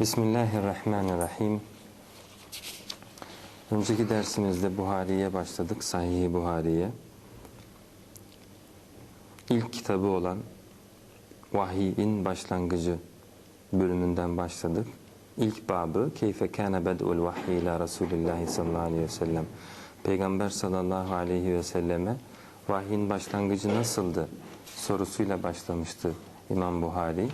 Bismillahirrahmanirrahim. Önceki dersimizde Buhari'ye başladık, Sahih-i Buhari'ye. İlk kitabı olan Vahiy'in başlangıcı bölümünden başladık. İlk babı Keyfe kâne bed'ul vahyi ila Resulillahi sallallahu aleyhi ve sellem. Peygamber sallallahu aleyhi ve selleme vahyin başlangıcı nasıldı sorusuyla başlamıştı İmam Buhari.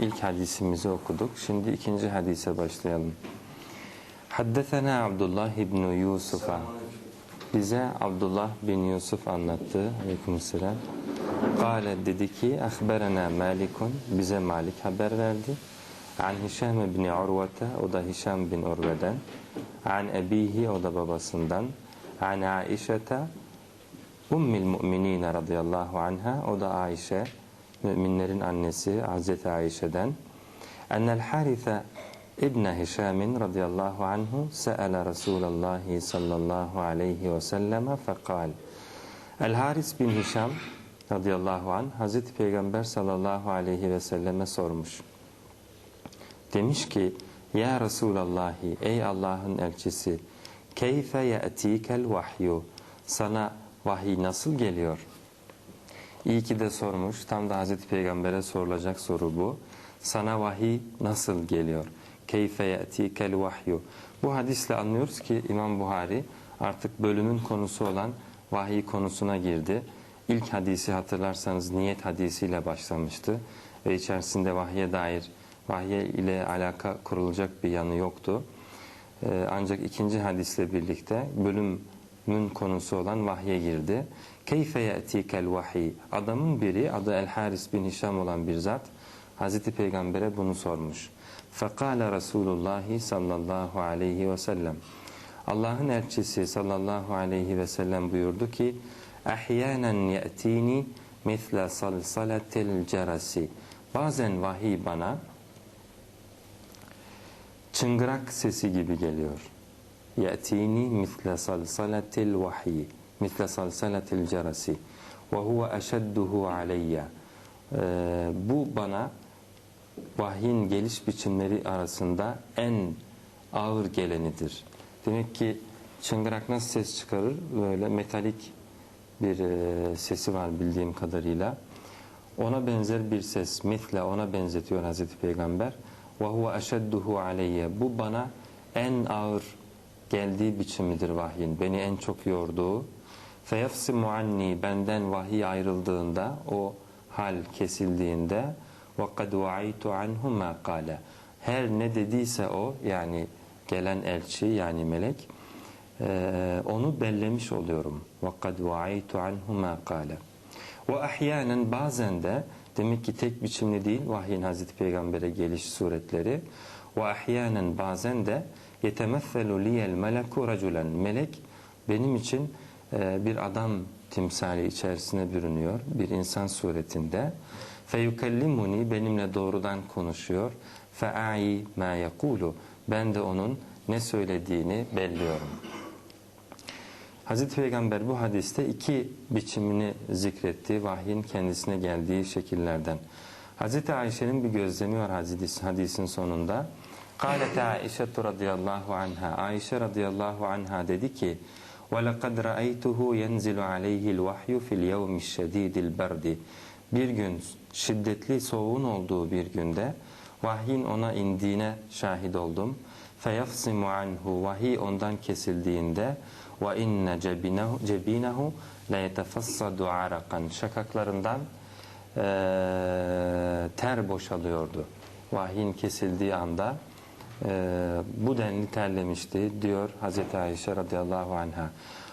İlk hadisimizi okuduk. Şimdi ikinci hadise başlayalım. Haddesena Abdullah ibn Yusuf'a. Bize Abdullah bin Yusuf anlattı. Aleykümselam. Kale dedi ki Ahberena Malikun. Bize Malik haber verdi. An Hişam bin Urvete. O da Hişam bin Urve'den. An Ebihi. O da babasından. An Aişete. Ummil Mu'minine radıyallahu anha. O da Ayşe müminlerin annesi Hazreti Ayşe'den ennel Haritha İbn Hişam radıyallahu anhu se'ala Resulullah sallallahu aleyhi ve selleme fekal El Haris bin Hişam radıyallahu anh Hazreti Peygamber sallallahu aleyhi ve selleme sormuş. Demiş ki Ya Resulallah ey Allah'ın elçisi keyfe ye'tikel vahyu sana vahiy nasıl geliyor? İyi ki de sormuş. Tam da Hazreti Peygamber'e sorulacak soru bu. Sana vahiy nasıl geliyor? Keyfe ye'tikel vahyu. Bu hadisle anlıyoruz ki İmam Buhari artık bölümün konusu olan vahiy konusuna girdi. İlk hadisi hatırlarsanız niyet hadisiyle başlamıştı. Ve içerisinde vahye dair, vahye ile alaka kurulacak bir yanı yoktu. Ee, ancak ikinci hadisle birlikte bölümün konusu olan vahye girdi. Keyfe ye'tikel vahiy. Adamın biri adı El Haris bin Hişam olan bir zat Hazreti Peygamber'e bunu sormuş. Fekale Resulullah sallallahu aleyhi ve sellem. Allah'ın elçisi sallallahu aleyhi ve sellem buyurdu ki Ahyanen ye'tini misle salsalatil cerasi. Bazen vahiy bana çıngırak sesi gibi geliyor. Misle salsalatil vahiy misle salsalatil cerasi ve huve eşedduhu aleyye bu bana vahyin geliş biçimleri arasında en ağır gelenidir. Demek ki çıngırak nasıl ses çıkarır? Böyle metalik bir e, sesi var bildiğim kadarıyla. Ona benzer bir ses, mitle ona benzetiyor Hazreti Peygamber. Huve eşedduhu aleyye. Bu bana en ağır geldiği biçimidir vahyin. Beni en çok yorduğu, feyafsimu anni benden vahiy ayrıldığında o hal kesildiğinde kad va'aytu anhu ma kale her ne dediyse o yani gelen elçi yani melek e, onu bellemiş oluyorum. Va'aytu anhu ma kale ve ahyanen bazen de demek ki tek biçimli değil vahyin Hazreti Peygamber'e geliş suretleri ahyanen bazen de yetemeffelu liyel meleku raculen melek benim için bir adam timsali içerisine bürünüyor bir insan suretinde feyukellimuni benimle doğrudan konuşuyor fe'ai ma yekulu ben de onun ne söylediğini belliyorum. Hazreti Peygamber bu hadiste iki biçimini zikretti vahyin kendisine geldiği şekillerden. Hazreti Ayşe'nin bir gözlemi var hadis, hadisin sonunda. Kâlete Aişe radıyallahu anha. Ayşe radıyallahu anha dedi ki وَلَقَدْ رَأَيْتُهُ يَنْزِلُ عَلَيْهِ الْوَحْيُ فِي الْيَوْمِ الشَّد۪يدِ الْبَرْدِ Bir gün şiddetli soğuğun olduğu bir günde vahyin ona indiğine şahit oldum. فَيَفْصِمُ عَنْهُ Vahiy ondan kesildiğinde وَاِنَّ جَب۪ينَهُ لَيَتَفَصَّدُ عَرَقًا Şakaklarından e, ter boşalıyordu. Vahyin kesildiği anda e, bu denli terlemişti diyor Hazreti Ayşe radıyallahu anha.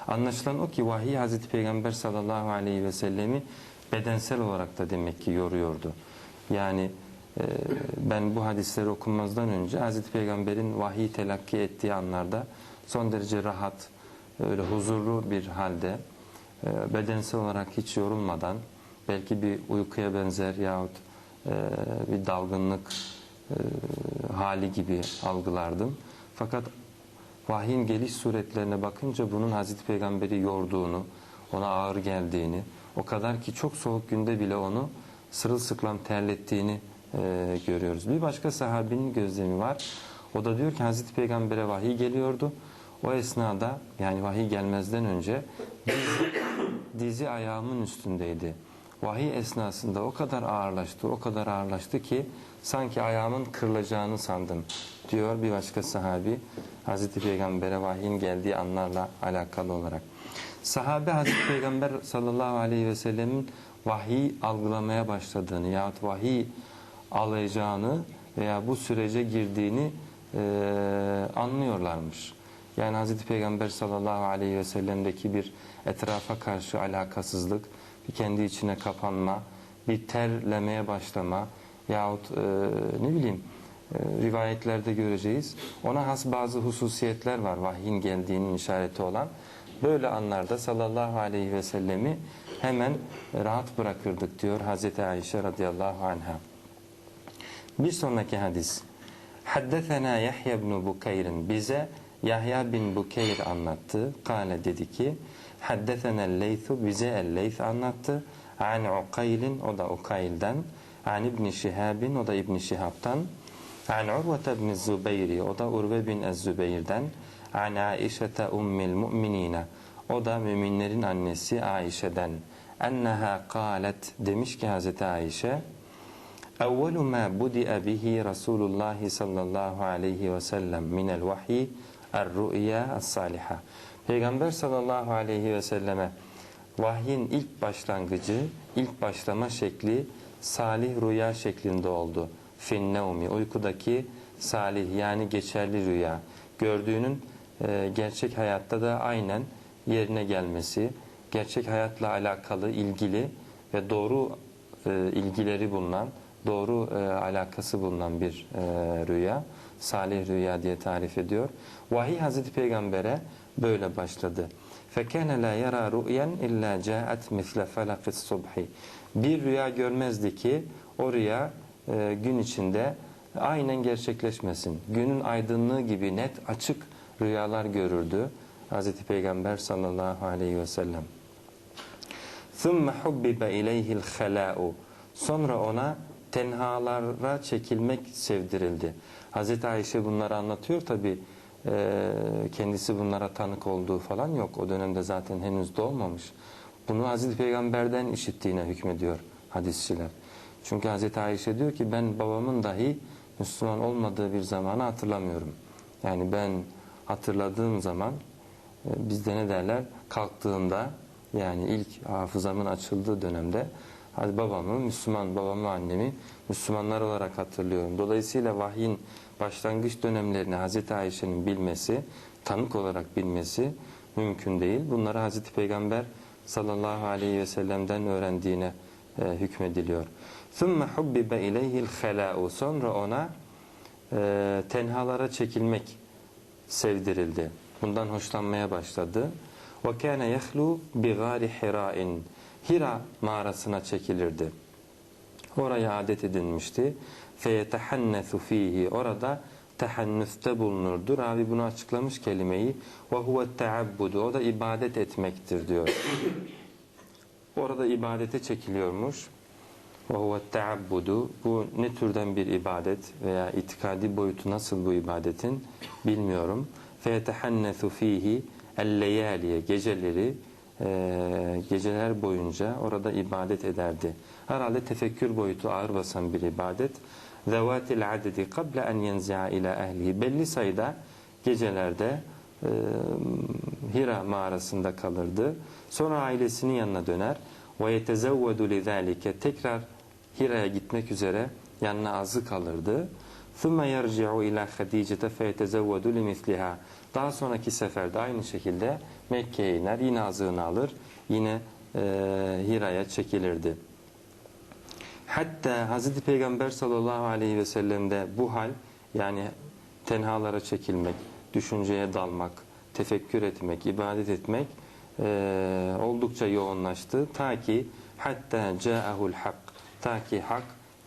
Anlaşılan o ki vahiy Hazreti Peygamber sallallahu aleyhi ve sellemi bedensel olarak da demek ki yoruyordu. Yani e, ben bu hadisleri okunmazdan önce Hazreti Peygamber'in vahiy telakki ettiği anlarda son derece rahat, öyle huzurlu bir halde e, bedensel olarak hiç yorulmadan belki bir uykuya benzer yahut e, bir dalgınlık hali gibi algılardım. Fakat vahyin geliş suretlerine bakınca bunun Hazreti Peygamber'i yorduğunu, ona ağır geldiğini, o kadar ki çok soğuk günde bile onu sırılsıklam terlettiğini e, görüyoruz. Bir başka sahabinin gözlemi var. O da diyor ki Hazreti Peygamber'e vahiy geliyordu. O esnada yani vahiy gelmezden önce dizi, dizi ayağımın üstündeydi. Vahiy esnasında o kadar ağırlaştı, o kadar ağırlaştı ki sanki ayağımın kırılacağını sandım diyor bir başka sahabi Hazreti Peygamber'e vahyin geldiği anlarla alakalı olarak. Sahabe Hazreti Peygamber sallallahu aleyhi ve sellemin vahiy algılamaya başladığını yahut vahiy alacağını veya bu sürece girdiğini e, anlıyorlarmış. Yani Hazreti Peygamber sallallahu aleyhi ve sellem'deki bir etrafa karşı alakasızlık, bir kendi içine kapanma, bir terlemeye başlama yahut e, ne bileyim e, rivayetlerde göreceğiz. Ona has bazı hususiyetler var vahyin geldiğinin işareti olan. Böyle anlarda sallallahu aleyhi ve sellemi hemen rahat bırakırdık diyor Hazreti Ayşe radıyallahu anha. Bir sonraki hadis. Haddethena Yahya ibn Bukayr bize Yahya bin Bukeyr anlattı. Kale dedi ki Haddesena Leysu bize el-Leys anlattı. An Ukayl'in o da Ukayl'den. An İbn Şihab'in o da İbn Şihab'tan. An Urve bin Zübeyri o da Urve bin Ez-Zübeyr'den. An Aişete Ummil Mu'minine o da müminlerin annesi Aişe'den. Enneha kalet demiş ki Hazreti Aişe Evvelu ma budi'e bihi Resulullah sallallahu aleyhi ve sellem minel vahyi Er-ru'ya saliha. Peygamber sallallahu aleyhi ve selleme vahyin ilk başlangıcı, ilk başlama şekli salih rüya şeklinde oldu. Finnevmi, uykudaki salih yani geçerli rüya. Gördüğünün e, gerçek hayatta da aynen yerine gelmesi, gerçek hayatla alakalı, ilgili ve doğru e, ilgileri bulunan, doğru e, alakası bulunan bir e, rüya. Salih rüya diye tarif ediyor. Vahiy Hazreti Peygamber'e böyle başladı. فَكَانَ لَا يَرَى رُؤْيًا اِلَّا جَاءَتْ مِثْلَ فَلَقِ الصُّبْحِ Bir rüya görmezdi ki o rüya e, gün içinde aynen gerçekleşmesin. Günün aydınlığı gibi net açık rüyalar görürdü Hazreti Peygamber sallallahu aleyhi ve sellem. ثُمَّ حُبِّبَ اِلَيْهِ الْخَلَاءُ Sonra ona tenhalara çekilmek sevdirildi. Hazreti Ayşe bunları anlatıyor tabi kendisi bunlara tanık olduğu falan yok. O dönemde zaten henüz doğmamış. Bunu Hazreti Peygamber'den işittiğine hükmediyor hadisçiler. Çünkü Hazreti Ayşe diyor ki ben babamın dahi Müslüman olmadığı bir zamanı hatırlamıyorum. Yani ben hatırladığım zaman bizde ne derler kalktığında yani ilk hafızamın açıldığı dönemde Hadi babamı, Müslüman babamı, annemi Müslümanlar olarak hatırlıyorum. Dolayısıyla vahyin başlangıç dönemlerini Hazreti Ayşe'nin bilmesi, tanık olarak bilmesi mümkün değil. Bunları Hazreti Peygamber sallallahu aleyhi ve sellem'den öğrendiğine e, hükmediliyor. ثُمَّ حُبِّبَ اِلَيْهِ الْخَلَاءُ Sonra ona e, tenhalara çekilmek sevdirildi. Bundan hoşlanmaya başladı. وَكَانَ يَخْلُوا بِغَارِ حِرَاءٍ Hira mağarasına çekilirdi. Oraya adet edinmişti. فَيَتَحَنَّثُ ف۪يهِ Orada tehennüste bulunurdu. Ravi bunu açıklamış kelimeyi. وَهُوَ التَّعَبُّدُ O da ibadet etmektir diyor. Orada ibadete çekiliyormuş. وَهُوَ التَّعَبُّدُ Bu ne türden bir ibadet veya itikadi boyutu nasıl bu ibadetin bilmiyorum. فَيَتَحَنَّثُ ف۪يهِ اَلْلَيَالِye Geceleri e, geceler boyunca orada ibadet ederdi. Herhalde tefekkür boyutu ağır basan bir ibadet. Zevatil adedi kable en yenzi'a ila ehlihi. Belli sayıda gecelerde e, Hira mağarasında kalırdı. Sonra ailesinin yanına döner. Ve yetezevvedu lizalike. Tekrar Hira'ya gitmek üzere yanına azı kalırdı. ثُمَّ يَرْجِعُ اِلَى خَد۪يجَةَ فَيَتَزَوَّدُ لِمِثْلِهَا Daha sonraki seferde aynı şekilde Mekke'ye iner, yine azığını alır, yine e, Hira'ya çekilirdi. Hatta Hz. Peygamber sallallahu aleyhi ve sellem'de bu hal yani tenhalara çekilmek, düşünceye dalmak, tefekkür etmek, ibadet etmek e, oldukça yoğunlaştı. Ta ki hatta ca'ahul hak ta ki hak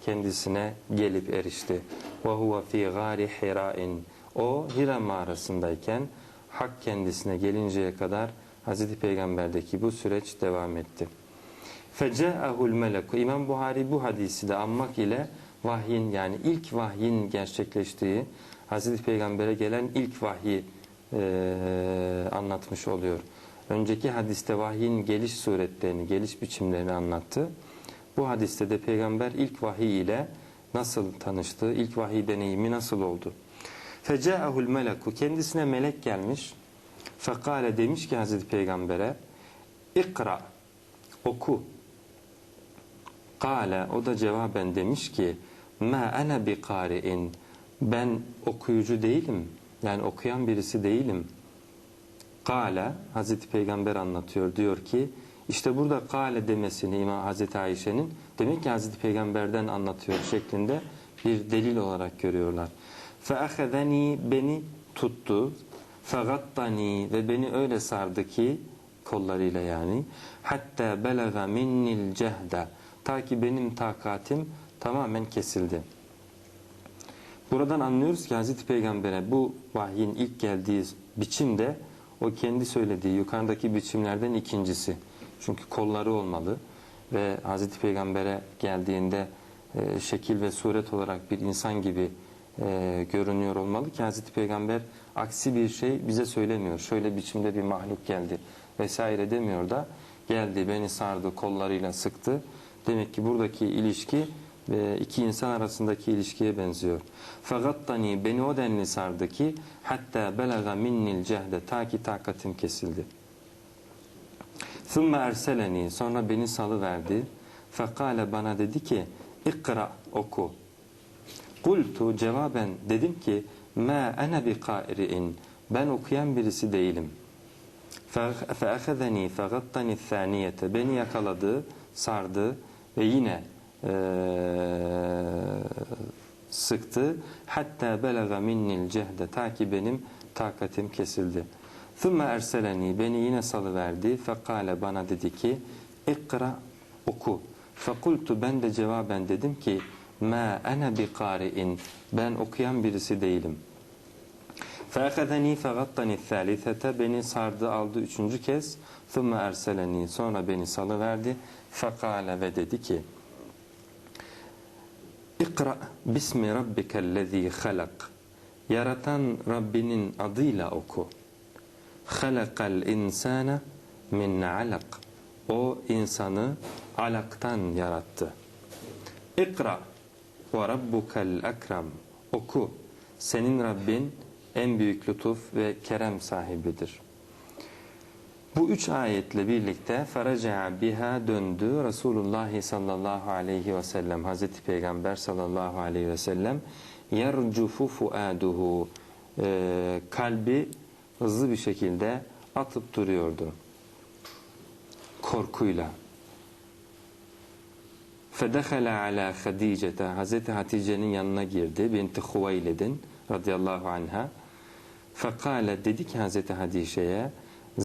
kendisine gelip erişti. ve huve fi gari hirain. O Hira mağarasındayken hak kendisine gelinceye kadar Hz. Peygamber'deki bu süreç devam etti. Fece'ehul meleku. İmam Buhari bu hadisi de anmak ile vahyin yani ilk vahyin gerçekleştiği Hz. Peygamber'e gelen ilk vahyi e, anlatmış oluyor. Önceki hadiste vahyin geliş suretlerini, geliş biçimlerini anlattı. Bu hadiste de peygamber ilk vahiy ile nasıl tanıştı, ilk vahiy deneyimi nasıl oldu? Feca'ahul meleku kendisine melek gelmiş. Fekale demiş ki Hazreti Peygamber'e ikra oku. Kale o da cevaben demiş ki ma ana bi kari'in ben okuyucu değilim. Yani okuyan birisi değilim. Kale Hazreti Peygamber anlatıyor diyor ki işte burada kale demesini İmam Hazreti Ayşe'nin demek ki Hazreti Peygamber'den anlatıyor şeklinde bir delil olarak görüyorlar. Feahedeni beni tuttu. Fegattani ve beni öyle sardı ki kollarıyla yani hatta belaga minnil cehde ta ki benim takatim tamamen kesildi. Buradan anlıyoruz ki Hazreti Peygamber'e bu vahyin ilk geldiği biçimde o kendi söylediği yukarıdaki biçimlerden ikincisi. Çünkü kolları olmalı ve Hazreti Peygamber'e geldiğinde e, şekil ve suret olarak bir insan gibi e, görünüyor olmalı ki Hazreti Peygamber aksi bir şey bize söylemiyor. Şöyle biçimde bir mahluk geldi vesaire demiyor da geldi beni sardı kollarıyla sıktı. Demek ki buradaki ilişki ve iki insan arasındaki ilişkiye benziyor. Fagattani beni o denli sardı ki hatta belaga minnil cehde ta ki takatim kesildi. Thumma erseleni sonra beni salıverdi. Fekale bana dedi ki ikra oku. Kultu cevaben dedim ki ana bi qari'in ben okuyan birisi değilim. Fe'ahezeni fegattani thaniyete beni yakaladı, sardı ve yine e, sıktı. Hatta belaga minnil cehde ta ki benim takatim kesildi. ثُمَّ erseleni Beni yine salıverdi. Fekale bana dedi ki ikra oku. Fekultu ben de cevaben dedim ki ma ana bi qari'in ben okuyan birisi değilim. Feakhazani fegattani thalithete beni sardı aldı üçüncü kez. Thumma erseleni sonra beni salıverdi. Fekale ve dedi ki İkra bismi rabbikellezî halak. Yaratan Rabbinin adıyla oku. Halakal insana min alak. O insanı alaktan yarattı. İkra ve rabbukel ekrem. Oku. Senin Rabbin en büyük lütuf ve kerem sahibidir. Bu üç ayetle birlikte faraca biha döndü Resulullah sallallahu aleyhi ve sellem Hazreti Peygamber sallallahu aleyhi ve sellem yercufu fuaduhu ee, kalbi hızlı bir şekilde atıp duruyordu. Korkuyla. Fedehale ala Hadicete Hazreti Hatice'nin yanına girdi. Binti Huveyled'in radıyallahu anha. Fekale dedi ki Hazreti Hatice'ye